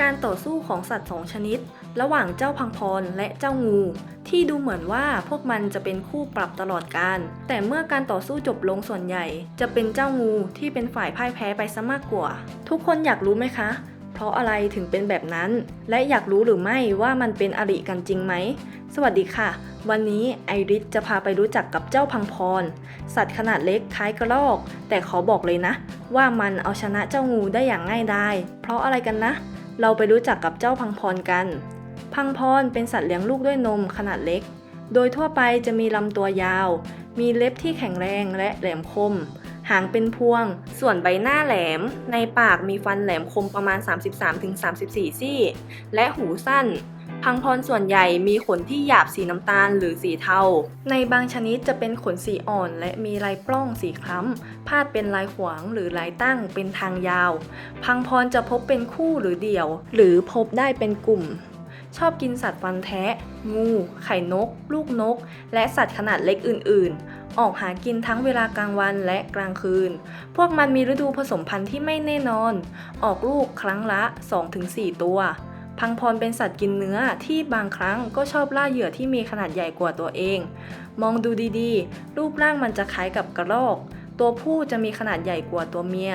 การต่อสู้ของสัตว์สองชนิด ระหว่างเจ้าพังพรและเจ้างู ที่ดูเหมือนว่าพวกมันจะเป็นคู่ปรับตลอดการ แต่เมื่อการต่อสู้จบลงส่วนใหญ่ จะเป็นเจ้างูที่เป็นฝ่ายพ่ายแพ้ไปซะมากกว่า ทุกคนอยากรู้ไหมคะ เพราะอะไรถึงเป็นแบบนั้น และอยากรู้หรือไม่ว่ามันเป็นอริกันจริงไหม สวัสดีค่ะ วันนี้ไอริสจะพาไปรู้จักกับเจ้าพังพร สัตว์ขนาดเล็กคล้ายกระรอก แต่ขอบอกเลยนะ ว่ามันเอาชนะเจ้างูได้อย่างง่ายดายเพราะอะไรกันนะ เราไปรู้จักกับเจ้าพังพรกัน พังพรเป็นสัตว์เลี้ยงลูกด้วยนมขนาดเล็ก โดยทั่วไปจะมีลำตัวยาว มีเล็บที่แข็งแรงและแหลมคม หางเป็นพวง ส่วนใบหน้าแหลม ในปากมีฟันแหลมคมประมาณ 33-34 ซี่ และหูสั้น พังพรส่วนใหญ่มีขนที่หยาบสีน้ำตาลหรือสีเทา ในบางชนิดจะเป็นขนสีอ่อนและมีลายปล้องสีคล้ำ พาดเป็นลายขวางหรือลายตั้งเป็นทางยาว พังพรจะพบเป็นคู่หรือเดี่ยว หรือพบได้เป็นกลุ่มชอบกินสัตว์ฟันแทะ งู ไข่นก ลูกนก และสัตว์ขนาดเล็กอื่น ๆ ออกหากินทั้งเวลากลางวันและกลางคืน พวกมันมีฤดูผสมพันธุ์ที่ไม่แน่นอน ออกลูกครั้งละ 2-4 ตัว พังพรเป็นสัตว์กินเนื้อที่บางครั้งก็ชอบล่าเหยื่อที่มีขนาดใหญ่กว่าตัวเอง มองดูดีๆ รูปร่างมันจะคล้ายกับกระรอก ตัวผู้จะมีขนาดใหญ่กว่าตัวเมีย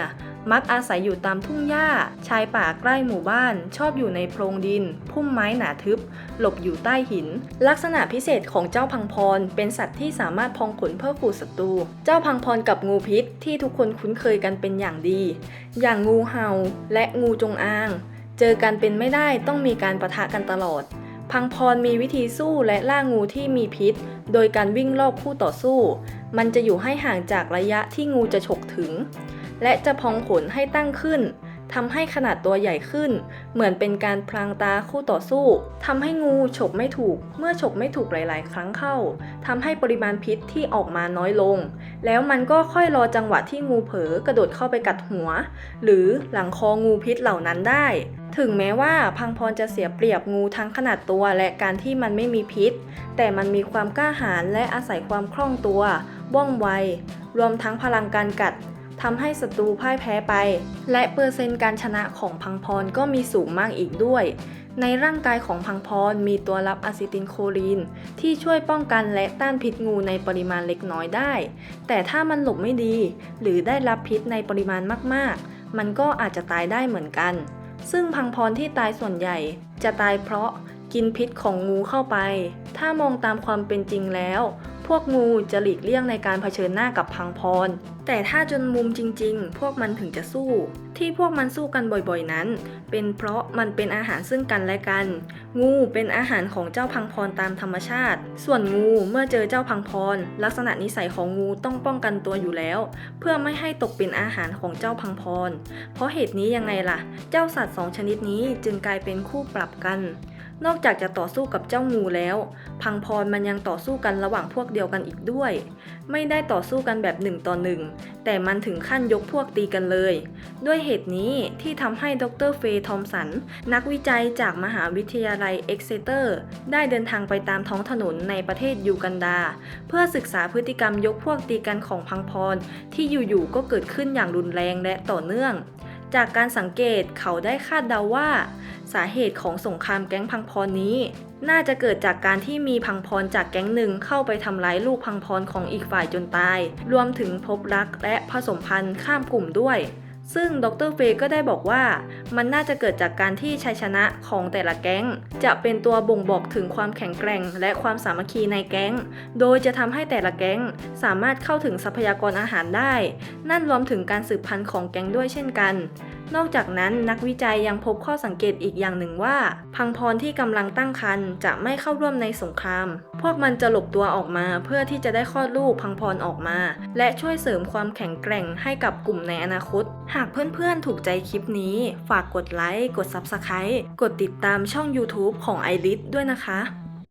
มักอาศัยอยู่ตามทุ่งหญ้า ชายป่าใกล้หมู่บ้าน ชอบอยู่ในโพรงดิน พุ่มไม้หนาทึบ หลบอยู่ใต้หิน ลักษณะพิเศษของเจ้าพังพร เป็นสัตว์ที่สามารถพองขนเพื่อขู่ศัตรู เจ้าพังพรกับงูพิษที่ทุกคนคุ้นเคยกันเป็นอย่างดี อย่างงูเห่าและงูจงอาง เจอกันเป็นไม่ได้ต้องมีการประทะกันตลอดพังพรมีวิธีสู้และล่างูที่มีพิษ โดยการวิ่งรอบคู่ต่อสู้ มันจะอยู่ให้ห่างจากระยะที่งูจะฉกถึง และจะพองขนให้ตั้งขึ้น ทำให้ขนาดตัวใหญ่ขึ้น เหมือนเป็นการพลางตาคู่ต่อสู้ทำให้งูฉกไม่ถูก เมื่อฉกไม่ถูกหลาย ๆ ครั้งเข้าทำให้ปริมาณพิษที่ออกมาน้อยลง แล้วมันก็ค่อยรอจังหวะที่งูเผลอกระโดดเข้าไปกัดหัว หรือหลังคองูพิษเหล่านั้นได้ ถึงแม้ว่าพังพรจะเสียเปรียบงูทั้งขนาดตัวและการที่มันไม่มีพิษ แต่มันมีความกล้าหาญและอาศัยความคล่องตัวว่องไว รวมทั้งพลังการกัด ทำให้ศัตรูพ่ายแพ้ไป และเปอร์เซ็นต์การชนะของพังพรก็มีสูงมากอีกด้วย ในร่างกายของพังพรมีตัวรับอะซิตินโคลีน ที่ช่วยป้องกันและต้านพิษงูในปริมาณเล็กน้อยได้ แต่ถ้ามันหลบไม่ดี หรือได้รับพิษในปริมาณมากๆ มันก็อาจจะตายได้เหมือนกัน ซึ่งพังพรที่ตายส่วนใหญ่ จะตายเพราะกินพิษของงูเข้าไป ถ้ามองตามความเป็นจริงแล้ว วกงูจะหลีกเลี่ยงในการเผชิญหน้ากับพังพร แต่ถ้าจนมุมจริงๆ พวกมันถึงจะสู้ ที่พวกมันสู้กันบ่อยๆนั้น เป็นเพราะมันเป็นอาหารซึ่งกันและกัน งูเป็นอาหารของเจ้าพังพรตามธรรมชาติ ส่วนงูเมื่อเจอเจ้าพังพร ลักษณะนิสัยของงูต้องป้องกันตัวอยู่แล้ว เพื่อไม่ให้ตกเป็นอาหารของเจ้าพังพร เพราะเหตุนี้ยังไงล่ะ เจ้าสัตว์สองชนิดนี้จึงกลายเป็นคู่ปรับกัน นอกจากจะต่อสู้กับเจ้างูแล้ว พังพรมันยังต่อสู้กันระหว่างพวกเดียวกันอีกด้วย ไม่ได้ต่อสู้กันแบบหนึ่งต่อหนึ่งแต่มันถึงขั้นยกพวกตีกันเลย ด้วยเหตุนี้ที่ทำให้ดรเฟย์ทอมสัน นักวิจัยจากมหาวิทยาลัยเอ็กเซเตอร์ ได้เดินทางไปตามท้องถนนในประเทศยูกันดา เพื่อศึกษาพฤติกรรมยกพวกตีกันของพังพรที่อยู่ๆก็เกิดขึ้นอย่างรุนแรงและต่อเนื่อง จากการสังเกตเขาได้คาดเดาว่า สาเหตุของสงครามแก๊งพังพรนี้ น่าจะเกิดจากการที่มีพังพรจากแก๊งหนึ่งเข้าไปทำร้ายลูกพังพรของอีกฝ่ายจนตาย รวมถึงพบรักและผสมพันธุ์ข้ามกลุ่มด้วย ซึ่งดรเฟย์ก็ได้บอกว่า มันน่าจะเกิดจากการที่ชัยชนะของแต่ละแก๊ง จะเป็นตัวบ่งบอกถึงความแข็งแกร่ง และความสามัคคีในแก๊ง โดยจะทำให้แต่ละแก๊งสามารถเข้าถึงทรัพยากรอาหารได้ นั่นรวมถึงการสืบพันธุ์ของแก๊งด้วยเช่นกันนอกจากนั้นนักวิจัยยังพบข้อสังเกตอีกอย่างหนึ่งว่า พังพรที่กำลังตั้งครรภ์จะไม่เข้าร่วมในสงคราม พวกมันจะหลบตัวออกมาเพื่อที่จะได้คลอดลูกพังพรออกมา และช่วยเสริมความแข็งแกร่งให้กับกลุ่มในอนาคต หากเพื่อนๆถูกใจคลิปนี้ ฝากกดไลค์กด Subscribe กดติดตามช่อง YouTube ของ i r i s ด้วยนะคะ